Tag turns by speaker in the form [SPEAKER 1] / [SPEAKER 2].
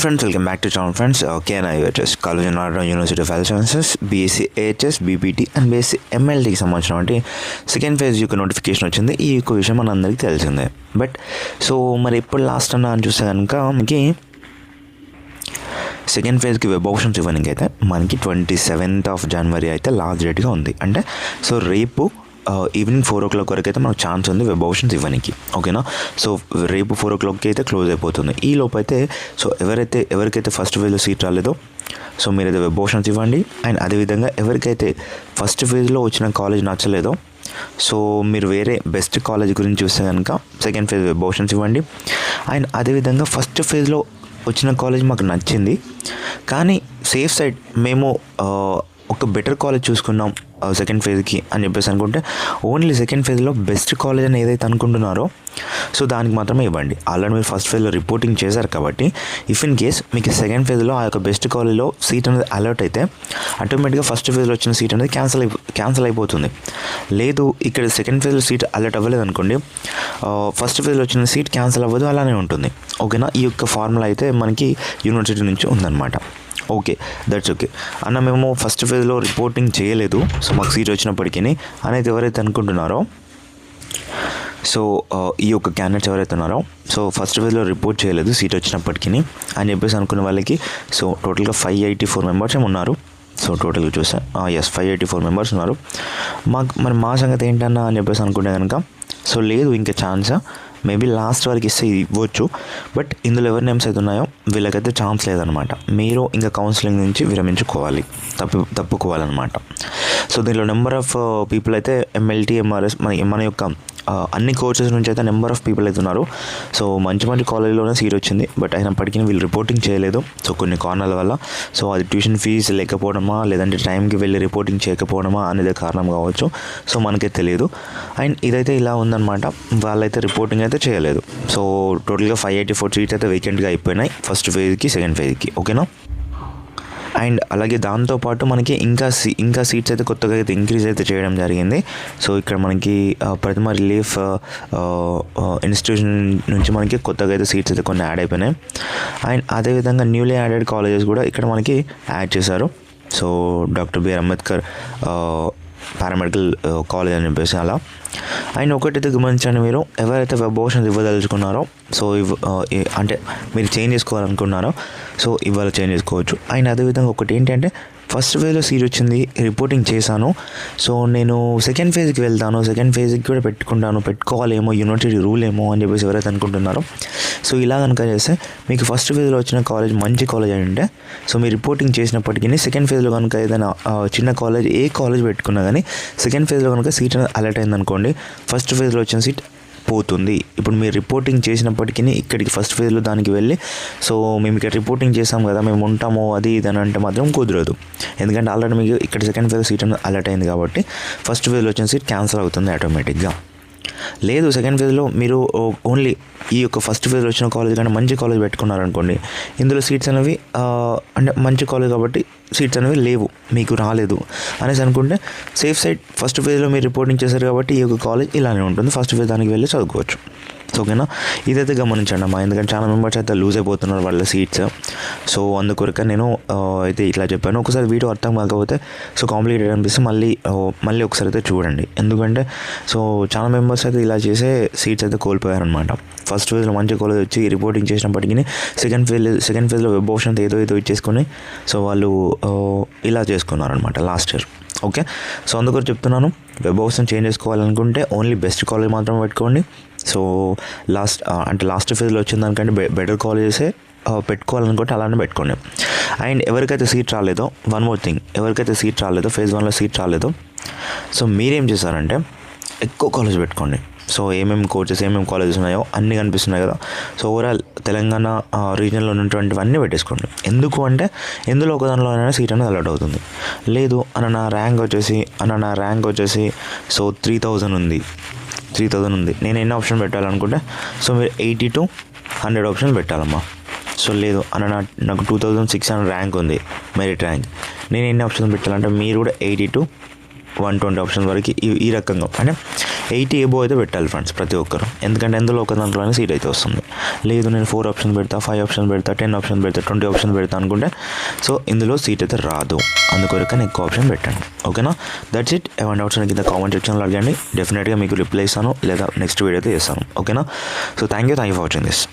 [SPEAKER 1] Friends welcome back to channel friends KN IHS college Narayana university of health sciences BSc AHS BPT and BSc ఎంఎల్టీకి సంబంధించినటువంటి second phase యొక్క notification వచ్చింది. ఈ యొక్క విషయం మన అందరికీ తెలిసిందే. బట్ సో మరి ఎప్పుడు లాస్ట్ అన్న అని చూస్తే కనుక మనకి సెకండ్ ఫేజ్కి వెబ్ ఆప్షన్స్ ఇవ్వడానికి అయితే మనకి ట్వంటీ సెవెంత్ ఆఫ్ జనవరి అయితే లాస్ట్ డేట్గా ఉంది. అంటే సో రేపు ఈవినింగ్ ఫోర్ ఓ క్లాక్ వరకు అయితే మనకు ఛాన్స్ ఉంది వెబ్ ఆప్షన్స్ ఇవ్వడానికి ఓకేనా సో రేపు ఫోర్ ఓ క్లాక్కి అయితే క్లోజ్ అయిపోతుంది. ఈ లోపు అయితే సో ఎవరైతే ఎవరికైతే ఫస్ట్ ఫేజ్లో సీట్ రాలేదో సో మీరైతే వెబ్ ఆప్షన్స్ ఇవ్వండి. అండ్ అదేవిధంగా ఎవరికైతే ఫస్ట్ ఫేజ్లో వచ్చిన కాలేజ్ నచ్చలేదో సో మీరు వేరే బెస్ట్ కాలేజ్ గురించి చూస్తే కనుక సెకండ్ ఫేజ్ వెబ్ ఆప్షన్స్ ఇవ్వండి. అండ్ అదేవిధంగా ఫస్ట్ ఫేజ్లో వచ్చిన కాలేజ్ మాకు నచ్చింది. కానీ సేఫ్ సైడ్ మేము ఒక బెటర్ కాలేజ్ చూసుకున్నాం సెకండ్ ఫేజ్కి అని చెప్పేసి అనుకుంటే ఓన్లీ సెకండ్ ఫేజ్లో బెస్ట్ కాలేజ్ అని ఏదైతే అనుకుంటున్నారో సో దానికి మాత్రమే ఇవ్వండి. ఆల్రెడీ మీరు ఫస్ట్ ఫేజ్లో రిపోర్టింగ్ చేశారు కాబట్టి ఇఫ్ ఇన్ కేస్ మీకు సెకండ్ ఫేజ్లో ఆ యొక్క బెస్ట్ కాలేజ్లో సీట్ అనేది అలర్ట్ అయితే ఆటోమేటిక్గా ఫస్ట్ ఫేజ్లో వచ్చిన సీట్ అనేది క్యాన్సిల్ అయి క్యాన్సిల్ అయిపోతుంది. లేదు ఇక్కడ సెకండ్ ఫేజ్లో సీట్ అలర్ట్ అవ్వలేదు అనుకోండి ఫస్ట్ ఫేజ్లో వచ్చిన సీట్ క్యాన్సిల్ అవ్వదు అలానే ఉంటుంది. ఓకేనా ఈ యొక్క ఫార్ములా అయితే మనకి యూనివర్సిటీ నుంచి ఉందన్నమాట. ఓకే దట్స్ ఓకే అన్న మేము ఫస్ట్ ఫేజ్లో రిపోర్టింగ్ చేయలేదు. సో మాకు సీట్ వచ్చినప్పటికీ అనేది ఎవరైతే అనుకుంటున్నారో? సో ఈ యొక్క క్యాండిడేట్స్ ఎవరైతే ఉన్నారో? సో ఫస్ట్ ఫేజ్లో రిపోర్ట్ చేయలేదు సీట్ వచ్చినప్పటికీ అని చెప్పేసి అనుకున్న వాళ్ళకి సో టోటల్గా ఫైవ్ ఎయిటీ ఫోర్ మెంబర్స్ ఉన్నారు. సో టోటల్గా చూసా ఎస్ ఫైవ్ ఎయిటీ ఫోర్ మెంబర్స్ ఉన్నారు. మాకు మరి మా సంగతి ఏంటన్నా అని చెప్పేసి అనుకుంటే కనుక సో లేదు ఇంకా ఛాన్సా మేబీ లాస్ట్ వరకు ఇస్తే ఇవ్వచ్చు. బట్ ఇందులో ఎవరి నేమ్స్ అయితే ఉన్నాయో వీళ్ళకైతే ఛాన్స్ లేదనమాట మీరు ఇంకా కౌన్సిలింగ్ నుంచి విరమించుకోవాలి. తప్పు తప్పుకోవాలన్నమాట. సో దీనిలో నెంబర్ ఆఫ్ uh, పీపుల్ అయితే ఎమ్మెల్టీ ఎంఆర్ఎస్ మన మన యొక్క అన్ని కోర్సెస్ నుంచి అయితే నెంబర్ ఆఫ్ పీపుల్ అయితే ఉన్నారు. సో మంచి మంచి కాలేజీలోనే సీట్ వచ్చింది. బట్ అయినప్పటికీ వీళ్ళు రిపోర్టింగ్ చేయలేదు. సో కొన్ని కారణాల వల్ల. సో అది ట్యూషన్ ఫీజు లేకపోవడమా లేదంటే టైంకి వెళ్ళి రిపోర్టింగ్ చేయకపోవడమా అనేది కారణం కావచ్చు. సో మనకే తెలియదు. అండ్ ఇదైతే ఇలా ఉందన్నమాట. వాళ్ళైతే రిపోర్టింగ్ అయితే చేయలేదు. సో టోటల్గా ఫైవ్ ఎయిటీ ఫోర్ సీట్స్ అయితే వేకెంట్గా అయిపోయినాయి. ఫస్ట్ ఫేజ్కి సెకండ్ ఫేజ్కి ఓకేనా అండ్ అలాగే దాంతోపాటు మనకి ఇంకా సీ ఇంకా సీట్స్ అయితే కొత్తగా అయితే ఇంక్రీజ్ అయితే చేయడం జరిగింది. సో ఇక్కడ మనకి ప్రతిమ రిలీఫ్ ఇన్స్టిట్యూషన్ నుంచి మనకి కొత్తగా అయితే సీట్స్ అయితే కొన్ని యాడ్ అయిపోయినాయి. అండ్ అదేవిధంగా న్యూలీ యాడెడ్ కాలేజెస్ కూడా ఇక్కడ మనకి యాడ్ చేశారు. So doctor BR Ambedkar paramedical college uh, అని చెప్పేసి అలా. అండ్ ఒకటైతే గమనించండి మీరు ఎవరైతే వెబ్ ఆప్షన్స్ ఇవ్వదలుచుకున్నారో సో ఇవ్ uh, అంటే మీరు చేంజ్ చేసుకోవాలనుకున్నారో సో ఇవాళ చేంజ్ చేసుకోవచ్చు. అండ్ అదేవిధంగా ఒకటి ఏంటంటే ఫస్ట్ ఫేజ్లో సీట్ వచ్చింది రిపోర్టింగ్ చేశాను. సో నేను సెకండ్ ఫేజ్కి వెళ్తాను. సెకండ్ ఫేజ్కి కూడా పెట్టుకుంటాను. పెట్టుకోవాలేమో యూనివర్సిటీ రూల్ ఏమో అని చెప్పేసి ఎవరైతే అనుకుంటున్నారో. సో ఇలా కనుక చేస్తే మీకు ఫస్ట్ ఫేజ్లో వచ్చిన కాలేజ్ మంచి కాలేజ్ అని ఉంటే సో మీరు రిపోర్టింగ్ చేసినప్పటికీ సెకండ్ ఫేజ్లో కనుక ఏదైనా చిన్న కాలేజ్ ఏ కాలేజ్ పెట్టుకున్నా కానీ సెకండ్ ఫేజ్లో కనుక సీట్ అలర్ట్ అయిందనుకోండి ఫస్ట్ ఫేజ్లో వచ్చిన సీట్ పోతుంది ఇప్పుడు మీరు రిపోర్టింగ్ చేసినప్పటికీ ఇక్కడికి ఫస్ట్ ఫేజ్లో దానికి వెళ్ళి సో మేము ఇక్కడ రిపోర్టింగ్ చేసాం కదా మేము ఉంటాము అది ఇది అని అంటే మాత్రం కుదరదు. ఎందుకంటే ఆల్రెడీ మీకు ఇక్కడ సెకండ్ ఫేజ్ సీట్ అలర్ట్ అయింది కాబట్టి ఫస్ట్ ఫేజ్లో వచ్చిన సీట్ క్యాన్సిల్ అవుతుంది ఆటోమేటిక్గా లేదు సెకండ్ ఫేజ్లో మీరు ఓన్లీ ఈ యొక్క ఫస్ట్ ఫేజ్లో వచ్చిన కాలేజ్ కానీ మంచి కాలేజ్ పెట్టుకున్నారనుకోండి ఇందులో సీట్స్ అనేవి అంటే మంచి కాలేజ్ కాబట్టి సీట్స్ అనేవి లేవు మీకు రాలేదు. అనేసి అనుకుంటే సేఫ్ సైడ్ ఫస్ట్ ఫేజ్లో మీరు రిపోర్టింగ్ చేశారు కాబట్టి ఈ యొక్క కాలేజ్ ఇలానే ఉంటుంది. ఫస్ట్ ఫేజ్ దానికి వెళ్ళి చదువుకోవచ్చు. సో ఓకేనా? ఇదైతే గమనించండి అమ్మా. ఎందుకంటే చాలా మెంబర్స్ అయితే లూజ్ అయిపోతున్నారు వాళ్ళ సీట్స్. సో అందుకొరక నేను అయితే ఇట్లా చెప్పాను. ఒకసారి వీడియో అర్థం కాకపోతే సో కాంప్లికేటెడ్ అనిపిస్తే మళ్ళీ మళ్ళీ ఒకసారి అయితే చూడండి. ఎందుకంటే సో చాలా మెంబర్స్ అయితే ఇలా చేసే సీట్స్ అయితే కోల్పోయారనమాట ఫస్ట్ ఫేజ్లో మంచి కాలేజ్ వచ్చి రిపోర్టింగ్ చేసినప్పటికీ సెకండ్ ఫేజ్ సెకండ్ ఫేజ్లో వెబ్ ఆప్షన్ ఏదో ఏదో ఇచ్చేసుకొని సో వాళ్ళు ఇలా చేసుకున్నారనమాట లాస్ట్ ఇయర్. ఓకే? సో అందుకొరకు చెప్తున్నాను. వెబ్ ఆప్షన్ చేంజ్ చేసుకోవాలనుకుంటే ఓన్లీ బెస్ట్ కాలేజ్ మాత్రమే పెట్టుకోండి. సో లాస్ట్ అంటే లాస్ట్ ఫేజ్లో వచ్చిన దానికంటే బె బెటర్ కాలేజెసే పెట్టుకోవాలనుకుంటే అలానే పెట్టుకోండి. అండ్ ఎవరికైతే సీట్ రాలేదో వన్ మోర్ థింగ్ ఎవరికైతే సీట్ రాలేదో ఫేజ్ వన్లో సీట్ రాలేదో సో మీరేం చేశారంటే ఎక్కువ కాలేజ్ పెట్టుకోండి. సో ఏమేమి కోర్సెస్ ఏమేమి కాలేజెస్ ఉన్నాయో అన్నీ కనిపిస్తున్నాయి కదా. సో ఓవరాల్ తెలంగాణ రీజన్లో ఉన్నటువంటివన్నీ పెట్టేసుకోండి. ఎందుకు అంటే ఎందులో ఒక దానిలో సీట్ అనేది అలర్ట్ అవుతుంది. లేదు అన్న నా ర్యాంక్ వచ్చేసి అన్న నా ర్యాంక్ వచ్చేసి సో త్రీ థౌజండ్ ఉంది. త్రీ థౌజండ్ ఉంది. నేను ఎన్ని ఆప్షన్ పెట్టాలనుకుంటే సో మీరు ఎయిటీ టు హండ్రెడ్ ఆప్షన్ పెట్టాలమ్మా. సో లేదు అన్న నాకు two thousand six hundred rank ఉంది మెరిట్ ర్యాంక్. నేను ఎన్ని ఆప్షన్ పెట్టాలంటే మీరు కూడా eighty to one twenty options వరకు ఈ ఈ రకంగా. అంటే ఎయిటీ ఏబో అయితే పెట్టాలి ఫ్రెండ్స్ ప్రతి ఒక్కరు. ఎందుకంటే ఎందులో ఒక దాంట్లోనే సీట్ అయితే వస్తుంది. లేదు నేను ఫోర్ ఆప్షన్ పెడతా ఫైవ్ ఆప్షన్ పెడతా టెన్ ఆప్షన్ పెడతా ట్వంటీ ఆప్షన్ పెడతా అనుకుంటే సో ఇందులో సీట్ అయితే రాదు. అందుకొరకని ఎక్కువ ఆప్షన్ పెట్టండి. ఓకేనా? దట్స్ ఇట్ ఏమైనా డౌట్స్ కింద కామెంట్ సెక్షన్లో అడగండి. డెఫినెట్గా మీకు రిప్లై ఇస్తాను లేదా నెక్స్ట్ వీడియో అయితే చేస్తాను. ఓకేనా? So thank you thank you for watching this